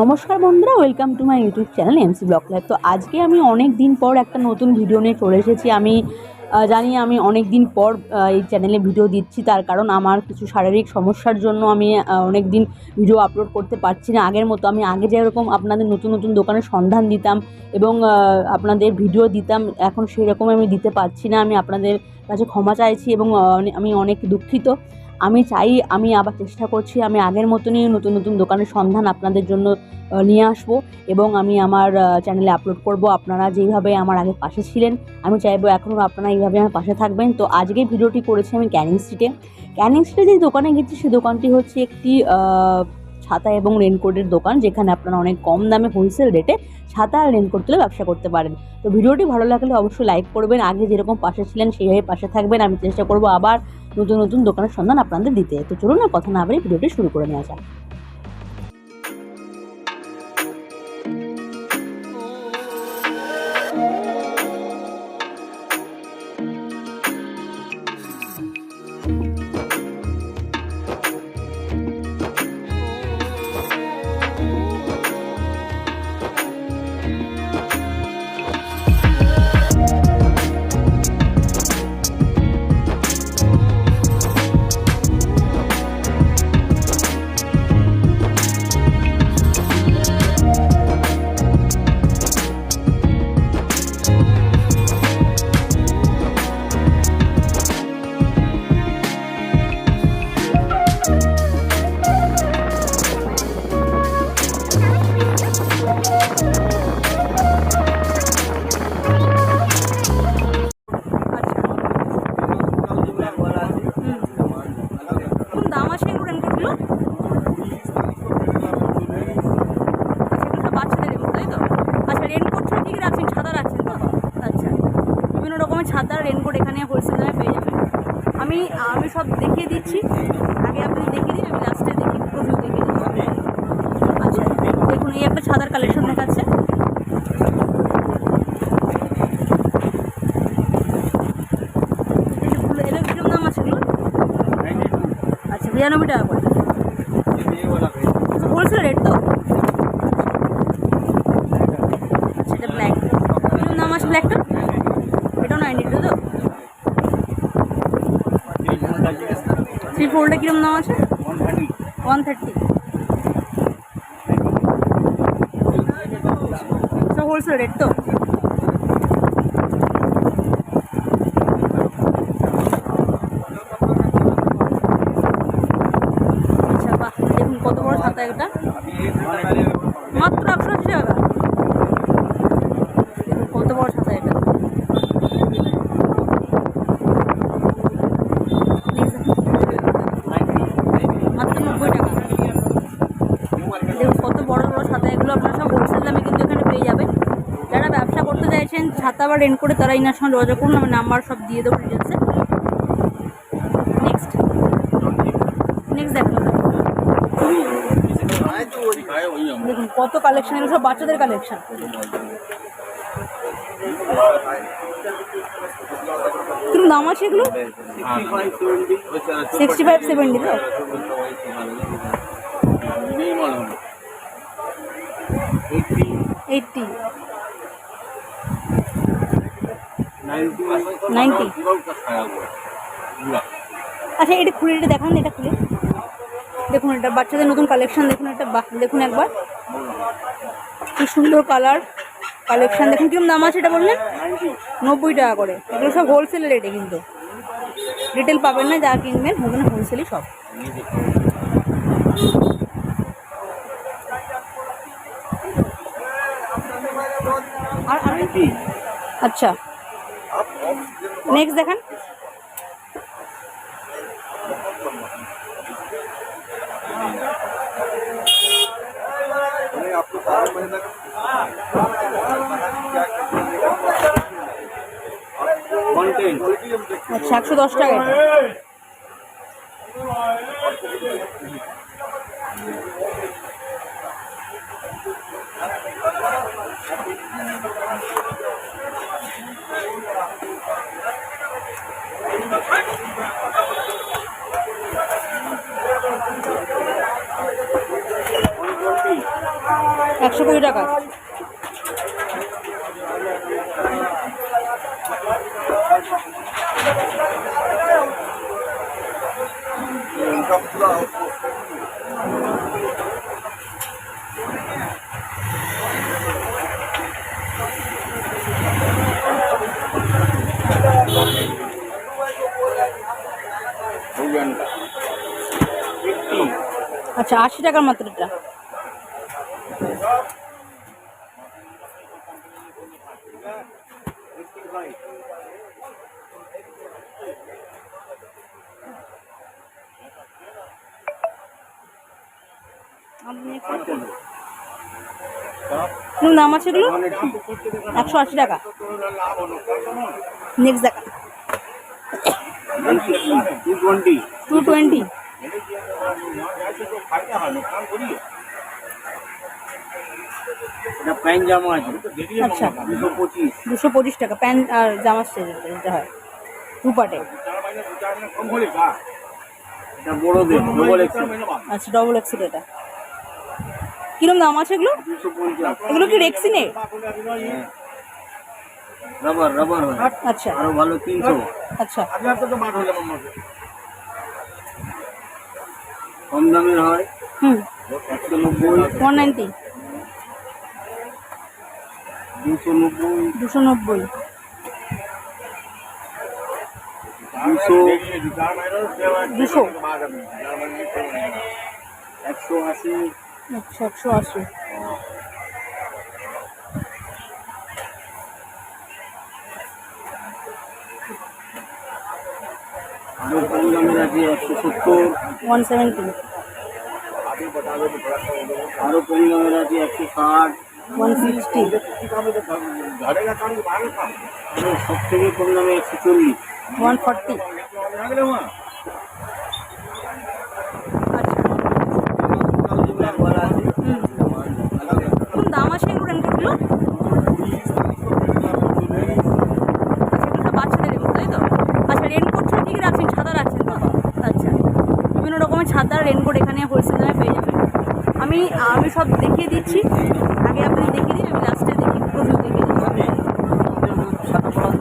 নমস্কার বন্ধুরা welcome to my YouTube channel MC block live তো আজকে আমি অনেক দিন পর একটা নতুন ভিডিও নিয়ে চলে এসেছি। আমি জানি আমি অনেক দিন পর এই চ্যানেলে ভিডিও দিচ্ছি। তার কারণ আমার কিছু শারীরিক সমস্যার জন্য আমি অনেক দিন ভিডিও আপলোড করতে পারছি না। আগের মতো আমি আগে যেরকম আপনাদের নতুন নতুন দোকানের সন্ধান দিতাম এবং আপনাদের ভিডিও দিতাম, এখন সেরকম আমি দিতে পারছি না। আমি আপনাদের কাছে ক্ষমা চাইছি এবং আমি অনেক দুঃখিত। আমি চাই, আমি আবার চেষ্টা করছি, আমি আগের মতনই নতুন নতুন দোকানের সন্ধান আপনাদের জন্য নিয়ে আসব এবং আমি আমার চ্যানেলে আপলোড করব। আপনারা যেইভাবে আমার আগে পাশে ছিলেন, আমি চাইব এখনও আপনারা এইভাবে আমার পাশে থাকবেন। তো আজকে ভিডিওটি করেছি আমি ক্যানিং স্ট্রিটে ক্যানিং স্ট্রিটে যে দোকানে গেছি সেই দোকানটি হচ্ছে একটি ছাতা এবং রেনকোটের দোকান, যেখানে আপনারা অনেক কম দামে হোলসেল রেটে ছাতা আর রেনকোট তুলে ব্যবসা করতে পারেন। তো ভিডিওটি ভালো লাগলে অবশ্যই লাইক করবেন। আগে যেরকম পাশে ছিলেন, সেইভাবে পাশে থাকবেন। আমি চেষ্টা করব আবার নতুন নতুন দোকানের সন্ধান আপনাদের দিতে। তো চলুন আর কথা না বাড়ি ভিডিওটি শুরু করে নেওয়া যাক। আমি আমি সব দেখিয়ে দিচ্ছি। আগে আপনি দেখিয়ে দিন, আমি লাস্টে দেখি পুরো ভিউ দেখিয়ে দিচ্ছি। আচ্ছা দেখুন, এই একটা ছাতার কালেকশন দেখাচ্ছে। আচ্ছা বিরানব্বই টাকা করে। হোলসেল রেট তো আচ্ছা এটা ব্ল্যাক কীরকম দাম আছে ব্ল্যাকটা এটাও নাইনটি টু তো থ্রি ফোরটা কীরকম দাম আছে? ওয়ান থার্টি হোলসেল রেট তো আচ্ছা বাহ দেখুন কত বড় ছাতা এটা মাত্র একশো আশি টাকা দেখুন কত বড় ছাতা এটা মাত্র নব্বই টাকা দেখুন কত বড় বড় ছাতা এগুলো আপনারা সব হোলসেল দামে কিন্তু এখানে পেয়ে যাবেন যারা ব্যবসা করতে ছাতা বা রেন করে তারা ইনার সঙ্গে যোগাযোগ করুন আমি নাম্বার সব দিয়ে দেবো ডিটেলসে নেক্সট নেক্সট দেখুন দেখুন, কত কালেকশন এগুলো সব বাচ্চাদের কালেকশন কীরকম দাম আছে এগুলো? সিক্সটি ফাইভ সেভেন্টি তো? Eighty ninety. আচ্ছা এটা খুলে, এটা দেখান, এটা খুলে। দেখুন, এটা বাচ্চাদের নতুন কালেকশন দেখুন এটা দেখুন একবার। কি সুন্দর কালার কালেকশন দেখুন, কীরকম দাম আছে এটা বললেন? নব্বই টাকা করে। এগুলো সব হোলসেল রেটে কিন্তু। রিটেল পাবেন না, যা কিনবেন ওখানে হোলসেলই সব। আর আচ্ছা। নেক্সট দেখান। আচ্ছা একশো দশ টাকা একশো কুড়ি টাকা। আচ্ছা আশি টাকার মাত্র এটা। কোন দাম আছে এগুলো? একশো আশি টাকা। নেক্সট দেখা টু টোয়েন্টি এটা প্যান্ট জামা আছে আচ্ছা। দুশো পঁচিশ। দুশো পঁচিশ টাকা প্যান্ট আর জামার সেট যেটা হয়। দু পাটে এটা বড়দের ডবল এক্সেল আচ্ছা ডবল এক্সেল এটা। কিরম দাম আছে এগুলো? এগুলো কি রেক্সিনে রাবার রাবার আচ্ছা। আরও ভালো তিনশো। আচ্ছা। কম দামের হয়। হুম। একশো নব্বই। ওয়ান নাইনটি দুশো নব্বই। দুশো নব্বই। দুশো। একশো আশি। আচ্ছা একশো আশি। আরও কম দামের আছে একশো সত্তর। One seventy. আরও কম দামের আছে একশো ষাট। ওয়ান সিক্সটি সব থেকে কম দামে একশো চল্লিশ ওয়ান ফর্টি দাম আছে এগুলো? রেনকোটগুলো সেগুলো সব বাচ্চাদের রেনকোট তাই তো? আচ্ছা রেনকোট ছাড়া কী কী ছাতা রাখছেন তো? আচ্ছা। বিভিন্ন রকমের ছাতা রেনকোট এখানে হোলসেল দামে পেয়ে যাবেন। আমি আমি সব দেখিয়ে দিচ্ছি। আগে আপনি দেখিয়ে দিন